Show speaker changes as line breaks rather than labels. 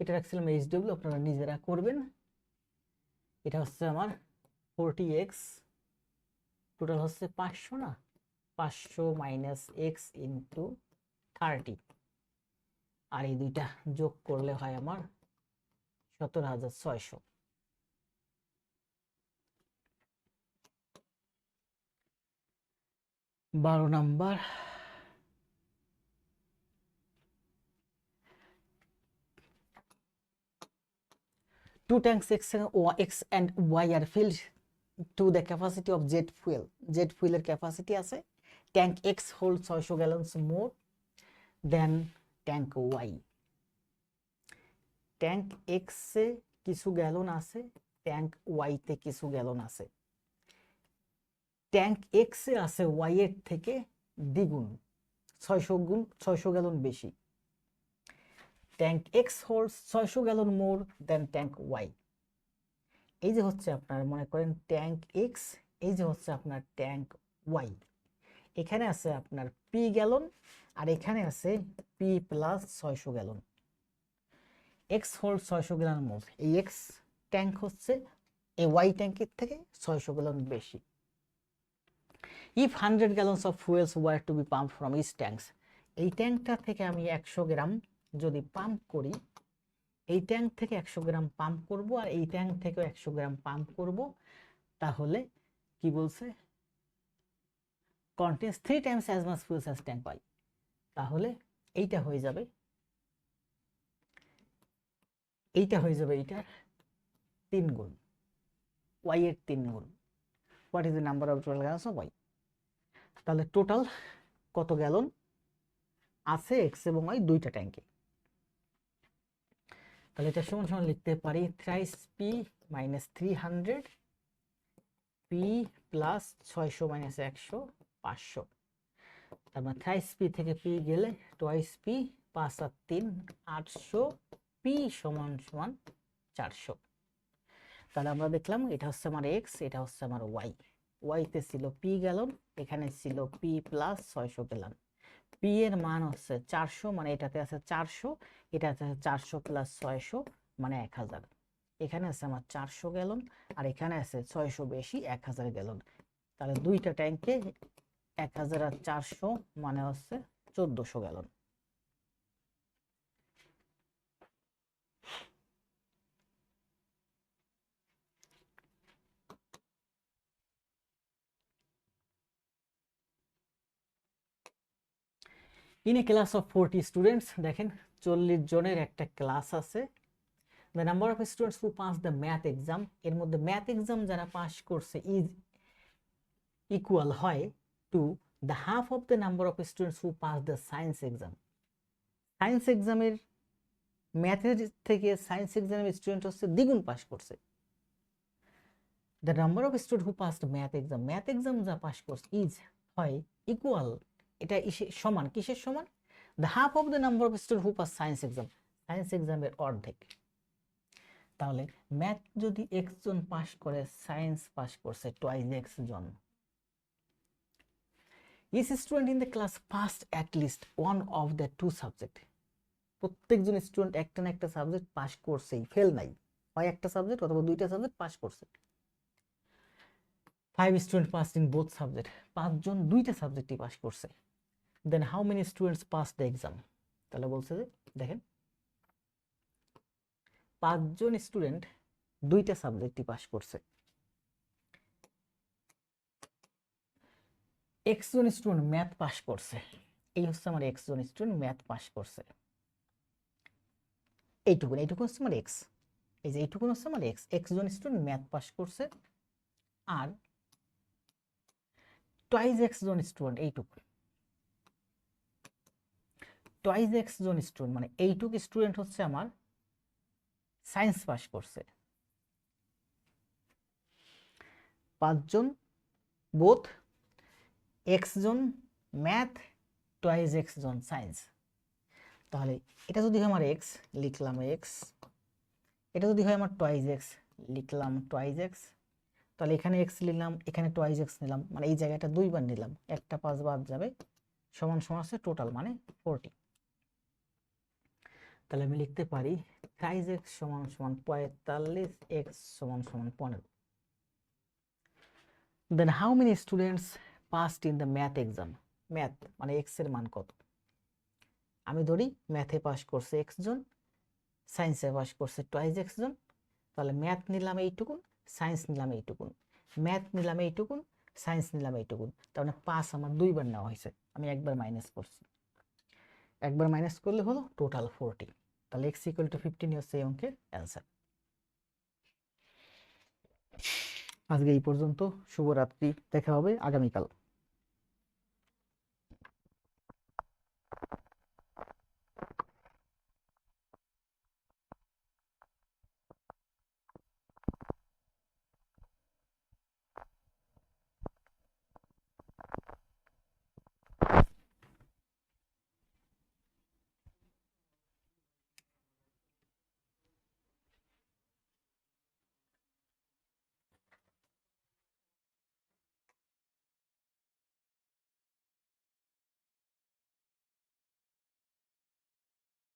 এটা রাখছিলাম H W আপনারা নিজেরা করবেন। এটা হচ্ছে আমার ফোরটি এক্স টোটাল হচ্ছে পাঁচশো না? পাঁচশো মাইনাস এক্স ইন্টু থার্টি আর এই দুইটা যোগ করলে হয় আমার সতেরো হাজার ছয়শো। বারো number. Two tanks X and X and Y are filled to the capacity of jet fuel. Jet fuel এর capacity আছে tank X holds 600 gallons more than tank Y. Tank X এ কিছু গ্যালন আছে ট্যাঙ্ক Y তে কিছু gallon আছে tank X এ আছে Y এর থেকে দ্বিগুণ ছয়শো গুণ ছয়শো গ্যালন বেশি ট্যাঙ্ক এক্স হোল্ডস ছয়শো gallon more than tank Y এই যে হচ্ছে আপনার, মনে করেন ট্যাঙ্ক এক্স এই যে হচ্ছে আপনার ট্যাঙ্ক ওয়াই এখানে আছে আপনার পি গ্যালন আর এখানে আছে পি প্লাস ছয়শো গ্যালন এক্স হোল্ড ছয়শো গ্যালন মোর এই এক্স ট্যাঙ্ক হচ্ছে এই ওয়াই ট্যাঙ্কের থেকে ছয়শো গ্যালন বেশি. If hundred gallons of fuels were to be pump from this tanks এই ট্যাঙ্কটা থেকে আমি একশো গ্রাম যদি পাম্প করি, এই ট্যাঙ্ক থেকে একশো গ্রাম পাম্প করব আর এই ট্যাঙ্ক থেকেও একশো গ্রাম পাম্প করব, তাহলে কি বলছে? Contains three times as much fuel as tank Y. তাহলে এইটা হয়ে যাবে। এইটা হয়ে যাবে এইটার তিন গুণ। ওয়াই এর তিন গুণ। What is the number of total gallons of Y তাহলে টোটাল কত গ্যালন আছে এক্স এবং ওয়াই দুইটা ট্যাঙ্কে তাহলে এটা সমান সমান লিখতে পারি thrice P minus three hundred P plus ছয়শো মাইনাস একশো, পাঁচশো। তারপর থ্রাইস পি থেকে পি গেলে টোয়াইস পি পাঁচ আর তিন, আটশো পি সমান সমান চারশো। তাহলে আমরা দেখলাম এটা হচ্ছে আমার এক্স এটা হচ্ছে আমার ওয়াই ওয়াইতে ছিল পি গ্যালন এখানে ছিল পি প্লাস ছয়শো গ্যালন পি এর মান হচ্ছে চারশো মানে এটাতে আছে চারশো, এটাতে আছে চারশো প্লাস ছয়শো মানে এক হাজার। এখানে আছে আমার চারশো গ্যালন আর এখানে আছে ছয়শো বেশি, এক হাজার গ্যালন তাহলে দুইটা ট্যাঙ্কে এক হাজার আর চারশো মানে হচ্ছে চোদ্দশো gallon in a class of forty students দেখেন, চল্লিশ জনের একটা ক্লাস আছে। The number of students who pass the math exam এর মধ্যে ম্যাথ এক্সাম যারা পাস করছে ইজ ইকুয়াল হয় to the half of the number of students who pass the science exam science এক্সামের ম্যাথের থেকে সায়েন্স এক্সামের স্টুডেন্ট হচ্ছে দ্বিগুণ পাস করছে। The number of student who pass math exam math exam যা পাস করছে ইজ হয় ইকুয়াল এটা সমান, কিসের সমান? The half of the number of student who pass science exam science এক্সামের অর্ধেক। তাহলে ম্যাথ যদি এক্স জন পাস করে সায়েন্স পাস করছে twice X John. Each student in the class passed at least one of the two subject প্রত্যেকজন student একটা না একটা সাবজেক্ট পাস করছেই ফেল নাই। হয় একটা সাবজেক্ট অথবা দুইটা সাবজেক্ট পাস করছে। Five student pass in both subject পাঁচজন দুইটা সাবজেক্টই পাস করছে। Then how many students pass the exam তাহলে বলছে যে, দেখেন, পাঁচজন স্টুডেন্ট দুইটা সাবজেক্টই পাস করছে। এক্স জন স্টুডেন্ট ম্যাথ পাস করছে। এই হচ্ছে আমার এক্স জন স্টুডেন্ট ম্যাথ পাস করছে। এইটুকুন এইটুকু হচ্ছে আমার এক্স এই যে এইটুকুন হচ্ছে আমার এক্স এক্স জন স্টুডেন্ট ম্যাথ পাস করছে। আর টয়েজ এক্স জন স্টুডেন্ট এইটুকু টয়েজ এক্স জন স্টুডেন্ট মানে এইটুক স্টুডেন্ট হচ্ছে আমার সায়েন্স পাস করছে। পাঁচজন বোথ এক্স জন ম্যাথ টয়েজ এক্স জন সায়েন্স তাহলে এটা যদি হয় আমার এক্স লিখলাম এক্স এটা যদি হয় আমার টয়েজ এক্স লিখলাম টয়েজ এক্স তাহলে এখানে এক্স নিলাম এখানে টয়েজ এক্স নিলাম। মানে এই জায়গাটা দুইবার নিলাম। একটা পাঁচ বাদ যাবে, সমান সমান আছে টোটাল মানে ফোরটি তাহলে আমি লিখতে পারি সাইজ এক্স সমান সমান পঁয়তাল্লিশ এক্স সমান সমান পনেরো। Then how many students passed in the math exam math মানে এক্সের মান কত? আমি ধরি ম্যাথে পাস করছে এক্স জন সায়েন্সে পাস করছে টয়েস এক্স জন, তাহলে ম্যাথ নিলাম এইটুকুন সায়েন্স নিলাম এইটুকুন। ম্যাথ নিলাম এইটুকুন সায়েন্স নিলাম এইটুকুন, তার মানে পাস আমার দুইবার নেওয়া হয়েছে, আমি একবার মাইনাস করছি। একবার মাইনাস করলে হলো টোটাল ফোরটি তাহলে এক্স ইকুয়াল টু ফিফটিন হচ্ছে এই অঙ্কের অ্যান্সার আজকে এই পর্যন্ত, শুভরাত্রি, দেখা হবে আগামীকাল।